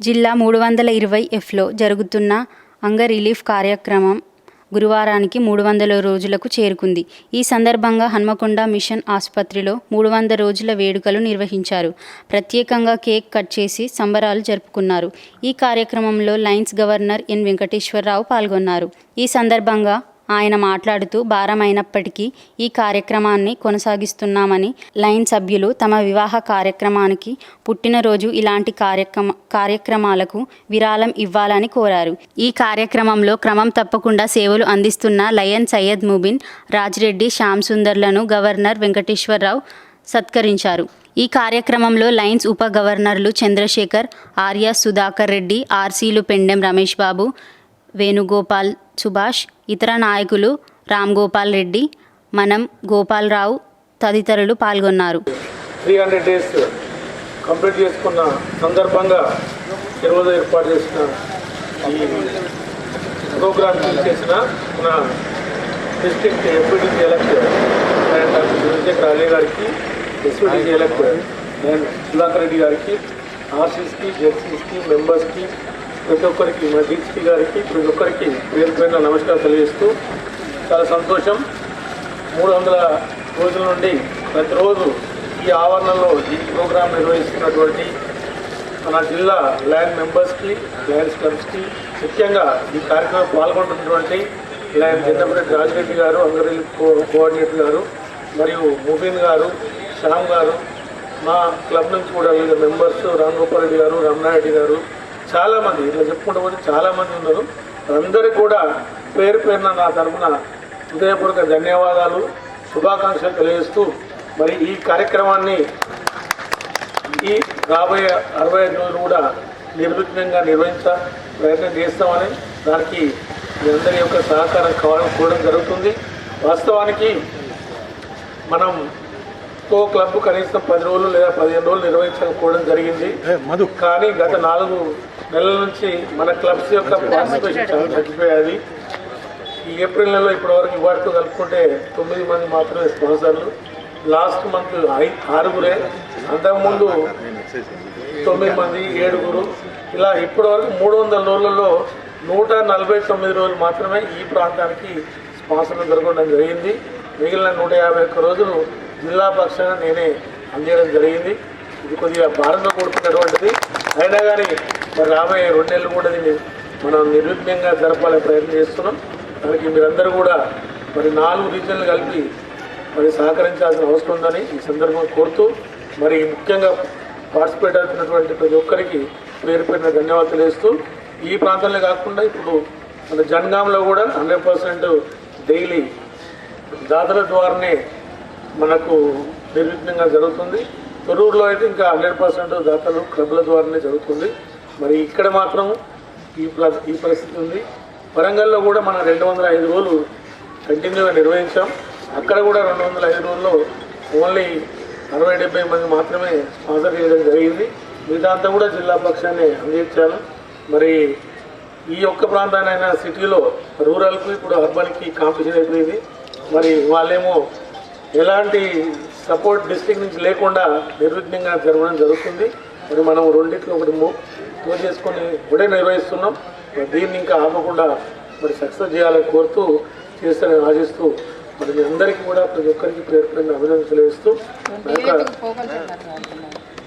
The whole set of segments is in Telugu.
జిల్లా మూడు వందల ఇరవై ఎఫ్లో జరుగుతున్న అంగ రిలీఫ్ కార్యక్రమం గురువారానికి మూడు వందల రోజులకు చేరుకుంది. ఈ సందర్భంగా హన్మకొండ మిషన్ ఆసుపత్రిలో మూడు వందల రోజుల వేడుకలు నిర్వహించారు. ప్రత్యేకంగా కేక్ కట్ చేసి సంబరాలు జరుపుకున్నారు. ఈ కార్యక్రమంలో లైన్స్ గవర్నర్ ఎన్ వెంకటేశ్వరరావు పాల్గొన్నారు. ఈ సందర్భంగా ఆయన మాట్లాడుతూ భారమైనప్పటికీ ఈ కార్యక్రమాన్ని కొనసాగిస్తున్నామని లైన్ సభ్యులు తమ వివాహ కార్యక్రమానికి పుట్టినరోజు ఇలాంటి కార్యక్రమ కార్యక్రమాలకు విరాళం ఇవ్వాలని కోరారు. ఈ కార్యక్రమంలో క్రమం తప్పకుండా సేవలు అందిస్తున్న లయన్ సయ్యద్ ముబిన్ రాజ్రెడ్డి శ్యామ్ సుందర్లను గవర్నర్ వెంకటేశ్వరరావు సత్కరించారు. ఈ కార్యక్రమంలో లైన్స్ ఉప గవర్నర్లు చంద్రశేఖర్ ఆర్య సుధాకర్ రెడ్డి ఆర్సీలు పెండెం రమేష్ బాబు వేణుగోపాల్ సుభాష్ ఇతర నాయకులు రామ్ గోపాల్ రెడ్డి మనం గోపాలరావు తదితరులు పాల్గొన్నారు. త్రీ హండ్రెడ్ డేస్ కంప్లీట్ చేసుకున్న సందర్భంగా ఈరోజు ఏర్పాటు చేసిన ఈ ప్రోగ్రామ్ చేసిన మన district MPTC elector and doctor Chandrashekar Ali గారికి SPTC elector and Sudhakar Reddy గారికి ఆర్సీస్కి జెడ్సీస్కి మెంబర్స్కి ప్రతి ఒక్కరికి మన డీసీపీ గారికి ప్రతి ఒక్కరికి పేరు పేరున నమస్కారం తెలియజేస్తూ చాలా సంతోషం. మూడు వందల రోజుల నుండి ప్రతిరోజు ఈ ఆవరణలో ఈ ప్రోగ్రాం నిర్వహిస్తున్నటువంటి మన జిల్లా ల్యాండ్ మెంబర్స్కి ల్యాండ్ క్లబ్స్కి ముఖ్యంగా ఈ కార్యక్రమం పాల్గొంటున్నటువంటి ల్యాండ్ జెండపరెడ్డి రాజిరెడ్డి గారు అంగరెల్లి కో కోఆర్డినేటర్ గారు మరియు ముబీన్ గారు శ్యామ్ గారు మా క్లబ్ నుంచి కూడా వివిధ మెంబర్స్ రామ్ గోపాల్ రెడ్డి గారు రమణారెడ్డి గారు చాలామంది ఇలా చెప్పుకుంటూ పోతే చాలామంది ఉన్నారు. అందరికీ కూడా పేరు పేరున నా తరఫున హృదయపూర్వక ధన్యవాదాలు శుభాకాంక్షలు తెలియజేస్తూ మరి ఈ కార్యక్రమాన్ని ఈ రాబోయే అరవై ఐదు రోజులు కూడా నిర్విఘ్నంగా నిర్వహించ ప్రయత్నం చేస్తామని దానికి మీ అందరి యొక్క సహకారం కావడం కూడడం జరుగుతుంది. వాస్తవానికి మనం కో క్లబ్ కనీసం పది రోజులు లేదా పదిహేను రోజులు నిర్వహించకపోవడం జరిగింది. మధు. కానీ గత నాలుగు నెలల నుంచి మన క్లబ్స్ యొక్క పార్టిసిపేషన్ చాలా తగ్గిపోయాది. ఈ ఏప్రిల్ నెలలో ఇప్పటివరకు ఇవాటితో కలుపుకుంటే తొమ్మిది మంది మాత్రమే స్పాన్సర్లు. Last month ఆరుగురే. అంతకుముందు తొమ్మిది మంది ఏడుగురు. ఇలా ఇప్పటివరకు మూడు వందల రోజులలో నూట నలభై తొమ్మిది రోజులు మాత్రమే ఈ ప్రాంతానికి స్పాన్సర్లు దొరకడం జరిగింది. మిగిలిన నూట యాభై ఒక్క రోజులు జిల్లా పక్షాన నేనే అందేయడం జరిగింది. ఇది కొద్దిగా భారంగా కూడుకున్నటువంటిది అయినా కానీ మరి రాబోయే రెండు నెలలు కూడా దీన్ని మనం నిర్విఘ్నంగా జరపాలని ప్రయత్నం చేస్తున్నాం. దానికి మీరందరూ కూడా మరి నాలుగు రీజన్లు కలిపి మరి సహకరించాల్సిన అవసరం ఉందని ఈ సందర్భంగా కోరుతూ మరి ముఖ్యంగా పార్టిసిపేట్ అవుతున్నటువంటి ప్రతి ఒక్కరికి పేరు పెట్టిన ధన్యవాదాలు తెలియస్తూ ఈ ప్రాంతంలో కాకుండా ఇప్పుడు మన జన్గాంలో కూడా హండ్రెడ్ పర్సెంట్ డైలీ దాతల ద్వారానే మనకు నిర్విఘ్నంగా జరుగుతుంది. తొరూరులో అయితే ఇంకా హండ్రెడ్ పర్సెంట్ దాతలు క్లబ్ల ద్వారానే జరుగుతుంది. మరి ఇక్కడ మాత్రం ఈ ఈ పరిస్థితి ఉంది. వరంగల్లో కూడా మనం రెండు వందల ఐదు రోజులు కంటిన్యూగా నిర్వహించాం. అక్కడ కూడా రెండు వందల ఐదు రోజుల్లో ఓన్లీ అరవై డెబ్బై మంది మాత్రమే స్పాన్సర్ చేయడం జరిగింది. మిగతా కూడా జిల్లా పక్షాన్ని అందించాను. మరి ఈ ఒక్క ప్రాంతానైనా సిటీలో రూరల్కి ఇప్పుడు అర్బన్కి కాంపిటీషన్ అయిపోయింది. మరి వాళ్ళేమో ఎలాంటి సపోర్ట్ డిస్ట్రిక్ట్ నుంచి లేకుండా నిర్విఘ్నంగా జరగడం జరుగుతుంది. మరి మనం రెండింటిలో ఒకటి మూవ్ చేసుకొని ఒకటే నిర్వహిస్తున్నాం. దీన్ని ఇంకా ఆపకుండా మరి సక్సెస్ చేయాలని కోరుతూ చేస్తానని ఆశిస్తూ మరి మీ అందరికీ కూడా ప్రతి ఒక్కరికి పేరు పేరున అభినందనలు తెలియజేస్తూ నా యొక్క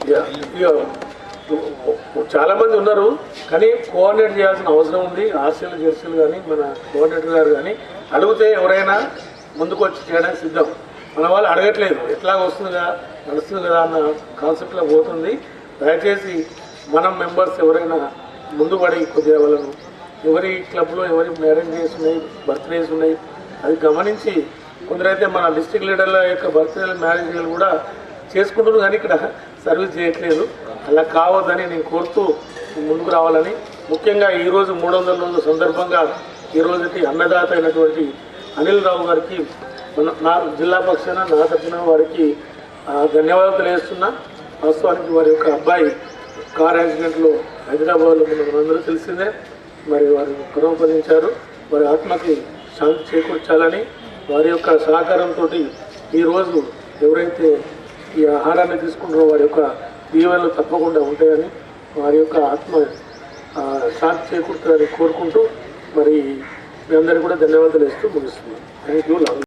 ఇక- ఇక చాలా మంది ఉన్నారు కానీ కోఆర్డినేట్ చేయాల్సిన అవసరం ఉంది. ఆర్సీలు జెర్సీలు కానీ మన కోఆర్డినేటర్ గారు కానీ అడిగితే ఎవరైనా ముందుకు వచ్చి చేయడానికి సిద్ధం. మన వాళ్ళు అడగట్లేదు. ఎట్లా వస్తుంది కదా నడుస్తుంది కదా అన్న కాన్సెప్ట్లో పోతుంది. దయచేసి మనం మెంబర్స్ ఎవరైనా ముందు పడి కొద్దిగా వాళ్ళను ఎవరి క్లబ్లో ఎవరి మ్యారేజ్ ఉన్నాయి బర్త్డేస్ ఉన్నాయి అది గమనించి కొందరైతే మన డిస్టిక్ లీడర్ల యొక్క బర్త్డే మ్యారేజ్లు కూడా చేసుకుంటున్నారు కానీ ఇక్కడ సర్వీస్ చేయట్లేదు. అలా కావద్దని నేను కోరుతూ ముందుకు రావాలని ముఖ్యంగా ఈరోజు మూడు వందల రోజుల సందర్భంగా ఈ అన్నదాత అయినటువంటి అనిల్ రావు గారికి నా జిల్లా పక్షాన నా తరఫున వారికి ధన్యవాదాలు తెలియజేస్తున్నా. వాస్తవానికి వారి యొక్క అబ్బాయి కార్ యాక్సిడెంట్లో హైదరాబాద్లో మనందరూ తెలిసిందే. మరి వారు పరోపదించారు వారి ఆత్మకి శాంతి చేకూర్చాలని వారి యొక్క సహకారంతో ఈరోజు ఎవరైతే ఈ ఆహారాన్ని తీసుకుంటారో వారి యొక్క దీవెనలు తప్పకుండా ఉంటాయని వారి యొక్క ఆత్మ శాంతి చేకూరుతారని కోరుకుంటూ మరి మీ అందరికీ కూడా ధన్యవాదాలు ఇస్తూ ముగిస్తున్నాను. Thank you